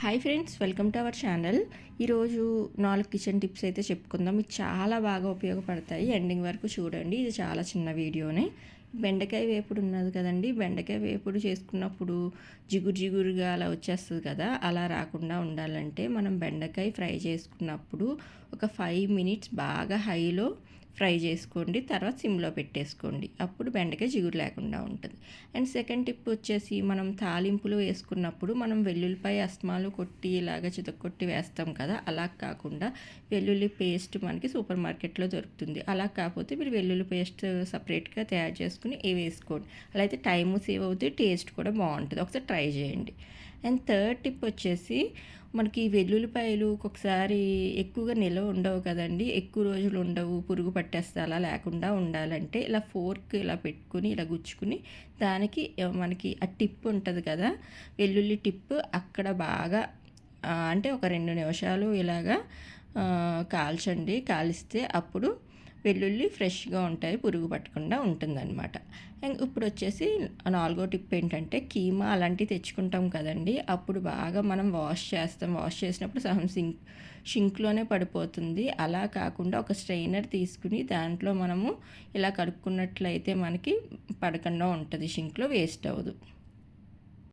Hi friends welcome to our channel ఈరోజు నాలుగు kitchen tips అయితే చెప్పుకుందాం. మీకు చాలా బాగా ఉపయోగపడతాయి. ఎండింగ్ వరకు చూడండి. ఇది చాలా చిన్న వీడియోనే. బెండకాయ వేపుడు ఉన్నది కదండి. బెండకాయ వేపుడు చేసుకున్నప్పుడు జిగురు జిగురుగా అలా వచ్చేస్తుంది కదా. అలా రాకుండా ఉండాలంటే మనం బెండకాయ ఫ్రై చేసుకున్నప్పుడు ఒక ఫైవ్ మినిట్స్ బాగా హైలో ఫ్రై చేసుకోండి తర్వాత సిమ్లో పెట్టేసుకోండి. అప్పుడు బెండకాయ జిగురు లేకుండా ఉంటుంది. అండ్ సెకండ్ టిప్ వచ్చేసి మనం తాలింపులు వేసుకున్నప్పుడు మనం వెల్లుల్లిపాయ అస్మాలు కొట్టి ఇలాగ చితకొట్టి వేస్తాం కదా అలా కాకుండా వెల్లుల్లి పేస్ట్ మనకి సూపర్ మార్కెట్లో దొరుకుతుంది. అలా కాకపోతే మీరు వెల్లుల్లి పేస్ట్ సపరేట్గా తయారు చేసుకుని ఇవి వేసుకోండి. అలా అయితే టైము సేవ్ అవుతుంది టేస్ట్ కూడా బాగుంటుంది. ఒకసారి ట్రై చేయండి. అండ్ థర్డ్ టిప్ వచ్చేసి మనకి వెల్లుల్లిపాయలు ఒక్కొక్కసారి ఎక్కువగా నిల్వ ఉండవు కదండి. ఎక్కువ రోజులు ఉండవు. పురుగు పట్టేస్తే అలా లేకుండా ఉండాలంటే ఇలా ఫోర్క్ ఇలా పెట్టుకుని ఇలా గుచ్చుకుని దానికి మనకి ఆ టిప్ ఉంటుంది కదా. వెల్లుల్లి టిప్ అక్కడ బాగా అంటే ఒక రెండు నిమిషాలు ఇలాగా కాల్చండి. కాలిస్తే అప్పుడు వెల్లుల్లి ఫ్రెష్గా ఉంటాయి పురుగు పట్టకుండా ఉంటుందన్నమాట. ఇప్పుడు వచ్చేసి నాలుగో టిప్ ఏంటంటే కీమా అలాంటివి తెచ్చుకుంటాం కదండి. అప్పుడు బాగా మనం వాష్ చేస్తాం. వాష్ చేసినప్పుడు సహం సింక్ షింక్లోనే పడిపోతుంది. అలా కాకుండా ఒక స్ట్రైనర్ తీసుకుని దాంట్లో మనము ఇలా కడుక్కున్నట్లయితే మనకి పడకుండా ఉంటుంది. షింక్లో వేస్ట్ అవ్వదు.